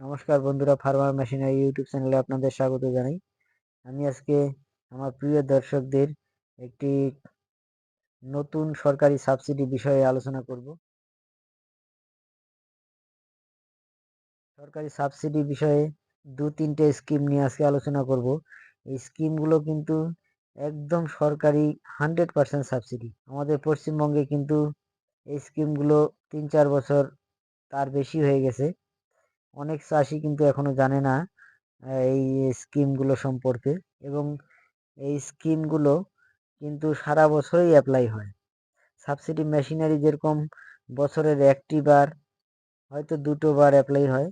নমস্কার বন্ধুরা farmer machinery YouTube চ্যানেলে আপনাদের স্বাগত জানাই। আমি আজকে আমার প্রিয় দর্শকদের একটি নতুন সরকারি সাবসিডি বিষয়ে আলোচনা করব। সরকারি সাবসিডি বিষয়ে দু তিনটে স্কিম নিয়ে আজকে আলোচনা করব। এই স্কিমগুলো কিন্তু একদম সরকারি হান্ড্রেড পার্সেন্ট সাবসিডি আমাদের পশ্চিমবঙ্গে কিন্তু এই স্কিমগুলো তিন চার বছর তার বেশি হয়ে গেছে। অনেক চাষি কিন্তু এখনও জানে না এই স্কিমগুলো সম্পর্কে এবং এই স্কিমগুলো কিন্তু সারা বছরই অ্যাপ্লাই হয়। সাবসিডি মেশিনারি যেরকম বছরের একটি বার, হয়তো দুটো বার অ্যাপ্লাই হয়,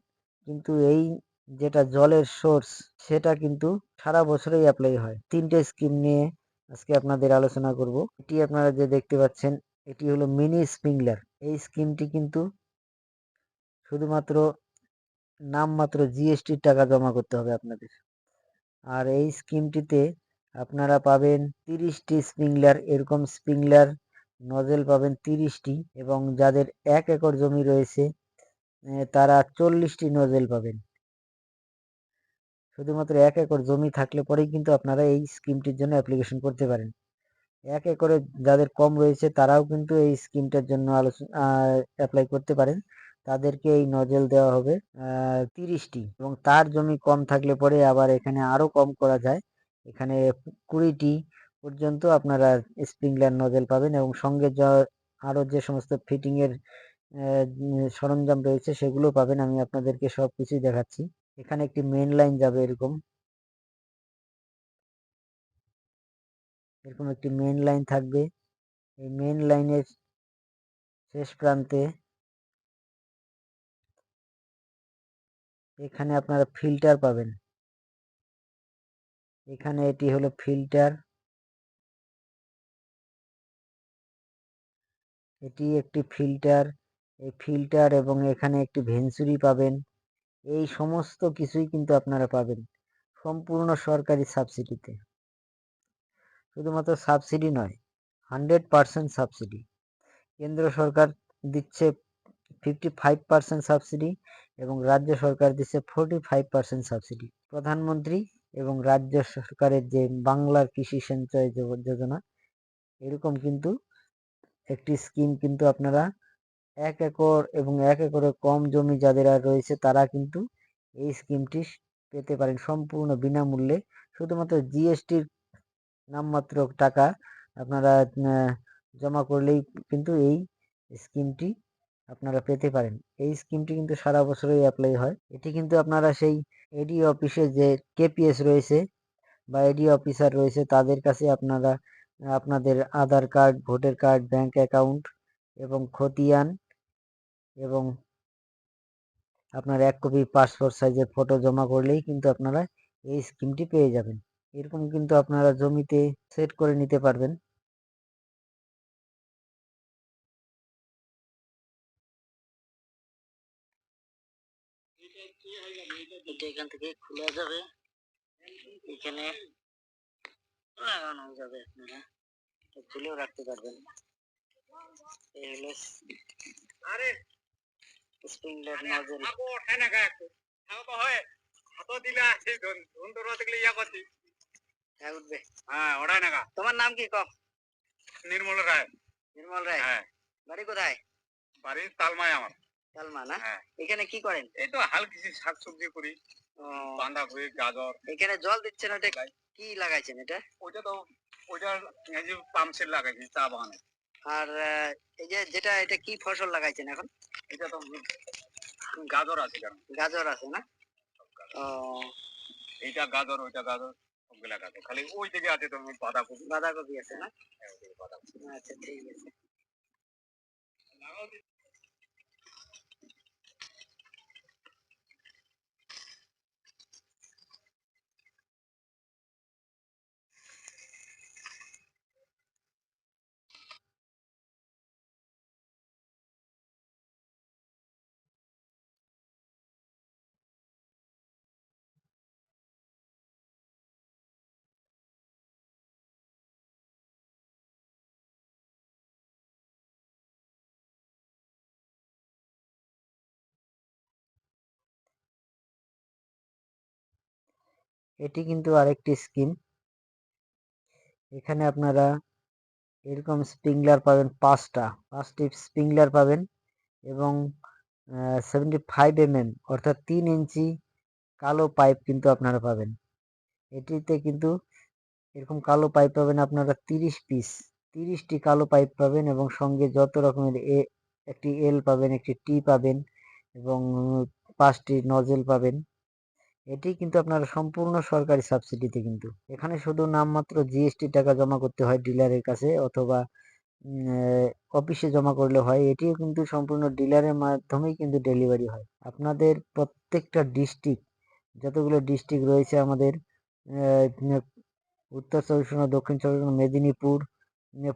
কিন্তু এই যেটা জলের সোর্স সেটা কিন্তু সারা বছরেই অ্যাপ্লাই হয়। তিনটে স্কিম নিয়ে আজকে আপনাদের আলোচনা করব। এটি আপনারা যে দেখতে পাচ্ছেন, এটি হলো মিনি স্প্রিংলার এই স্কিমটি কিন্তু শুধুমাত্র নামমাত্র জিএসটির টাকা জমা করতে হবে আপনাদের। আর এই স্কিমটিতে আপনারা পাবেন তিরিশটি স্প্রিংলার এরকম স্প্রিংলার নজেল পাবেন তিরিশটি এবং যাদের এক একর জমি রয়েছে তারা চল্লিশটি নজেল পাবেন। শুধুমাত্র এক একর জমি থাকলে পরেই কিন্তু আপনারা এই স্কিমটির জন্য অ্যাপ্লিকেশন করতে পারেন। এক একরে যাদের কম রয়েছে, তারাও কিন্তু এই স্কিমটার জন্য আলোচনা অ্যাপ্লাই করতে পারেন। তাদেরকে এই নজেল দেওয়া হবে তিরিশটি। এবং তার জমি কম থাকলে পরে আবার এখানে আরও কম করা যায়। এখানে কুড়িটি পর্যন্ত আপনারা স্প্রিংলার নজেল পাবেন এবং সঙ্গে আরও যে সমস্ত ফিটিংয়ের সরঞ্জাম রয়েছে সেগুলো পাবেন। আমি আপনাদেরকে সব কিছুই দেখাচ্ছি। এখানে একটি মেন লাইন যাবে এরকম। এরকম একটি মেন লাইন থাকবে। এই মেন লাইনের শেষ প্রান্তে এখানে আপনারা ফিল্টার পাবেন। এখানে এটি হলো ফিল্টার এটি একটি ফিল্টার এই ফিল্টার এবং এখানে একটি ভেন্সুরি পাবেন। এই সমস্ত কিছুই কিন্তু আপনারা পাবেন সম্পূর্ণ সরকারি সাবসিডিতে শুধুমাত্র সাবসিডি নয় হান্ড্রেড পারসেন্ট সাবসিডি কেন্দ্র সরকার দিচ্ছে ফিফটি ফাইভ পার্সেন্ট সাবসিডি এবং রাজ্য সরকার দিচ্ছে ফোরটি ফাইভ পার্সেন্ট সাবসিডি প্রধানমন্ত্রী এবং রাজ্য সরকারের যে বাংলার কৃষি সঞ্চয় যোজনা, এরকম কিন্তু একটি স্কিম কিন্তু আপনারা এক একর এবং এক একরের কম জমি যাদের আর রয়েছে তারা কিন্তু এই স্কিমটি পেতে পারেন সম্পূর্ণ বিনামূল্যে। শুধুমাত্র জিএসটির নামমাত্র টাকা আপনারা জমা করলেই কিন্তু এই স্কিমটি আপনারা পেতে পারেন। এই স্কিমটি কিন্তু সারা বছরই অ্যাপ্লাই হয়। এটি কিন্তু আপনারা সেই এডি অফিসে যে কেপিএস রয়েছে বা এডি অফিসার রয়েছে, তাদের কাছে আপনারা, আপনাদের Aadhaar card voter card bank account এবং খতিয়ান এবং আপনার এক কপি পাসপোর্ট সাইজের ফটো জমা করলেই কিন্তু আপনারা এই স্কিমটি পেয়ে যাবেন। এরকম কিন্তু আপনারা জমিতে সেট করে নিতে পারবেন। এটা এখান থেকে খোলা যাবে। এখানে লাগানো যাবে আপনারা। খুলেও রাখতে পারবেন। এই হলো আরে স্প্রিংলার নজল আপো ওঠায় না গায় তো হয় হাতো দিলে আছে ধুন ইয়া হ্যাঁ উঠবে। হ্যাঁ না তোমার নাম কি কম নির্মল রায়। নির্মল রায়। হ্যাঁ। বাড়ি কোথায়? বাড়ি তালমায় আমার। তালমা না হ্যাঁ। এখানে কি করেন? এই তো হাল কিছু শাকসবজি করি বাঁধাকপি গাজর। এখানে জল দিচ্ছেন ওটা কি লাগাইছেন এটা? ওইটা তো যে পাম্প সেট লাগাইছি চা বাগানে। আর এই যে যেটা এটা কি ফসল লাগাইছেন এখন? এটা তো গাজর আছে গাজর আছে না? ও। এইটা গাজর ওইটা গাজর সবগুলা গাজর। খালি ওই দিকে আছে তো বাঁধাকপি। বাঁধাকপি আছে না? হ্যাঁ, আচ্ছা ঠিক আছে। এটি কিন্তু আরেকটি স্কিম। এখানে আপনারা এরকম স্প্রিংলার পাবেন পাঁচটা। পাঁচটি স্প্রিংলার পাবেন এবং সেভেন্টি ফাইভ এমএম অর্থাৎ তিন ইঞ্চি কালো পাইপ কিন্তু আপনারা পাবেন। এটিতে কিন্তু এরকম কালো পাইপ পাবেন আপনারা তিরিশ পিস তিরিশটি কালো পাইপ পাবেন এবং সঙ্গে যত রকমের এ, একটি এল পাবেন, একটি টি পাবেন এবং পাঁচটি নজেল পাবেন। এটি কিন্তু আপনার সম্পূর্ণ সরকারি সাবসিডিতে কিন্তু। এখানে শুধু নামমাত্র জিএসটি টাকা জমা করতে হয় ডিলারের কাছে অথবা অফিসে জমা করলে হয়। এটিও কিন্তু সম্পূর্ণ ডিলারের মাধ্যমেই কিন্তু ডেলিভারি হয়। আপনাদের প্রত্যেকটা ডিস্ট্রিক্ট যতগুলো ডিস্ট্রিক্ট রয়েছে আমাদের উত্তর চব্বিশ পরগনা, দক্ষিণ চব্বিশ পরগনা, মেদিনীপুর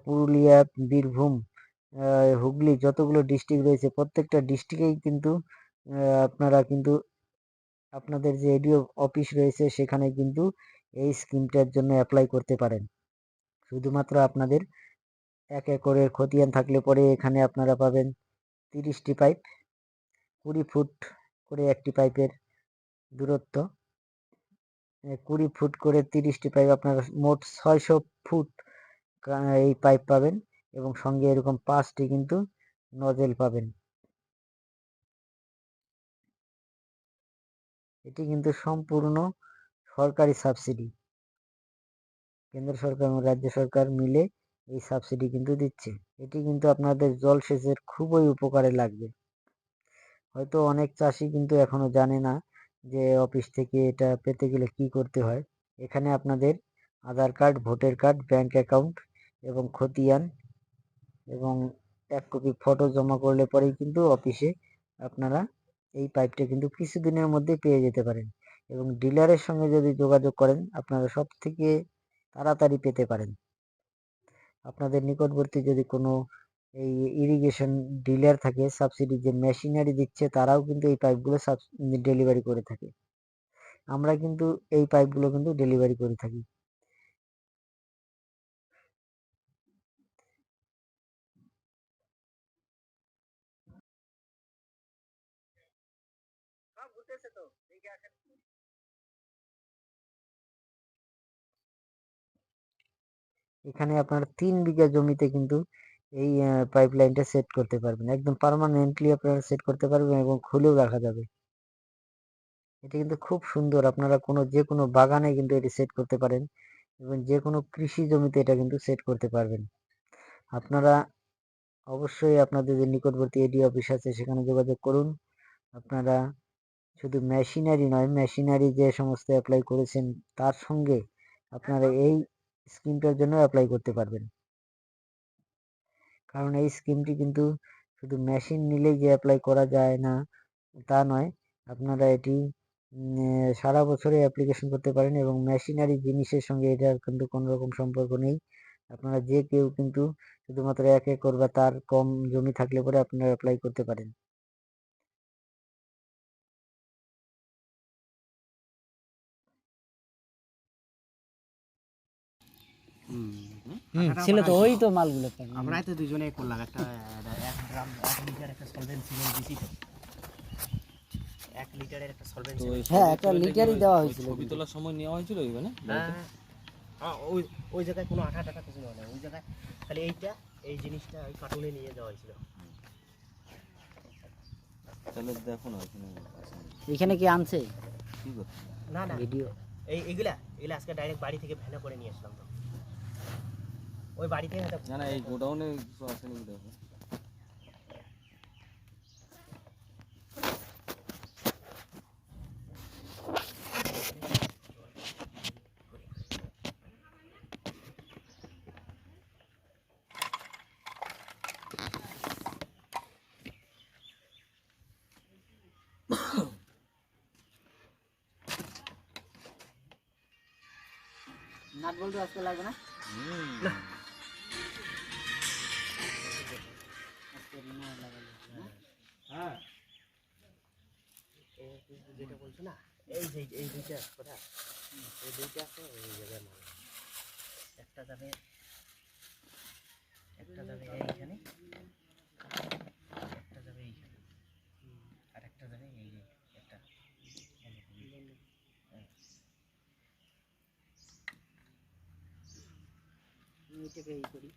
পুরুলিয়া, বীরভূম হুগলি, যতগুলো ডিস্ট্রিক্ট রয়েছে, প্রত্যেকটা ডিস্ট্রিক্টেই কিন্তু আপনারা কিন্তু আপনাদের যে এডিও অফিস রয়েছে, সেখানে কিন্তু এই স্কিমটার জন্য অ্যাপ্লাই করতে পারেন। শুধুমাত্র আপনাদের এক একরের খতিয়ান থাকলে পরে এখানে আপনারা পাবেন তিরিশটি পাইপ কুড়ি ফুট করে একটি পাইপের দূরত্ব। কুড়ি ফুট করে তিরিশটি পাইপ আপনারা মোট ছয়শো ফুট এই পাইপ পাবেন এবং সঙ্গে এরকম পাঁচটি কিন্তু নজেল পাবেন। এটি কিন্তু সম্পূর্ণ সরকারি সাবসিডি কেন্দ্র সরকার এবং রাজ্য সরকার মিলে এই সাবসিডি কিন্তু দিচ্ছে। এটি কিন্তু আপনাদের জলসেচের খুবই উপকারে লাগবে। হয়তো অনেক চাষি কিন্তু এখনও জানে না যে অফিস থেকে এটা পেতে গেলে কি করতে হয়। এখানে আপনাদের Aadhaar card, voter card, bank account এবং খতিয়ান এবং এক কপি ফটো জমা করলে পরেই কিন্তু অফিসে আপনারা এই পাইপটা কিন্তু কিছুদিনের মধ্যে পেয়ে যেতে পারেন। এবং ডিলারের সঙ্গে যদি যোগাযোগ করেন, আপনারা সব থেকে তাড়াতাড়ি পেতে পারেন। আপনাদের নিকটবর্তী যদি কোনো এই ইরিগেশন ডিলার থাকে সাবসিডি যে মেশিনারি দিচ্ছে, তারাও কিন্তু এই পাইপগুলো ডেলিভারি করে থাকে। আমরা কিন্তু এই পাইপগুলো কিন্তু ডেলিভারি করে থাকি। এখানে আপনার তিন বিঘা জমিতে কিন্তু এই পাইপ লাইনটা সেট করতে পারবেন। একদম পারমানেন্টলি আপনারা সেট করতে পারবেন এবং খুলেও রাখা যাবে। এটা কিন্তু খুব সুন্দর। আপনারা কোনো, যে কোনো বাগানে কিন্তু এটি সেট করতে পারেন এবং যে কোনো কৃষি জমিতে এটা কিন্তু সেট করতে পারবেন। আপনারা অবশ্যই আপনাদের যে নিকটবর্তী এডি অফিস আছে, সেখানে যোগাযোগ করুন। আপনারা শুধু মেশিনারি নয় মেশিনারি যে সমস্ত অ্যাপ্লাই করেছেন, তার সঙ্গে আপনারা এই স্কিমটার জন্য অ্যাপ্লাই করতে পারবেন। কারণ এই স্কিমটি কিন্তু শুধু মেশিন নিলেই যে অ্যাপ্লাই করা যায় না, তা নয়, আপনারা এটি সারা বছরে অ্যাপ্লিকেশন করতে পারেন এবং মেশিনারি জিনিসের সঙ্গে এটার কিন্তু কোনো রকম সম্পর্ক নেই। আপনারা যে কেউ কিন্তু শুধুমাত্র এক একর বা তার কম জমি থাকলে পরে আপনারা অ্যাপ্লাই করতে পারেন। ছিল তো ওই তো মালগুলো আমরাই তো দুজনে করলাম একটা এক গ্রাম এক লিটার একটা সলভেন্ট সিমেন্ট দিছি তো। এক লিটারের একটা সলভেন্ট হ্যাঁ একটা লিটারই দেওয়া হয়েছিল ছবি তোলার সময় নেওয়া হয়েছিল ওইখানে? হ্যাঁ ওই ওই জায়গায় কোনো আঠা টাটা কিছু নেওয়া ওই জায়গায় খালি এইটা এই জিনিসটা ওই কার্টুনে নিয়ে যাওয়া হয়েছিল। তাহলে দেখো না এখানে কি আনছে? না না। ভিডিও। এই এগুলা এগুলা আজকে ডাইরেক্ট বাড়ি থেকে ভ্যানে করে নিয়ে আসলাম তো। ওই বাড়ি থেকে একটা না না এই গোডাউনে কিছু আসেনি দেখো নাট বল্টু আজকে লাগবে না? যেটা বলছো না এই যে এই দুইটা কথা। এই দুইটা আছে এই জায়গায় একটা যাবে একটা যাবে এইখানে একটা যাবে এইখানে একটা যাবে এই একটা। এইটাকে এই করি।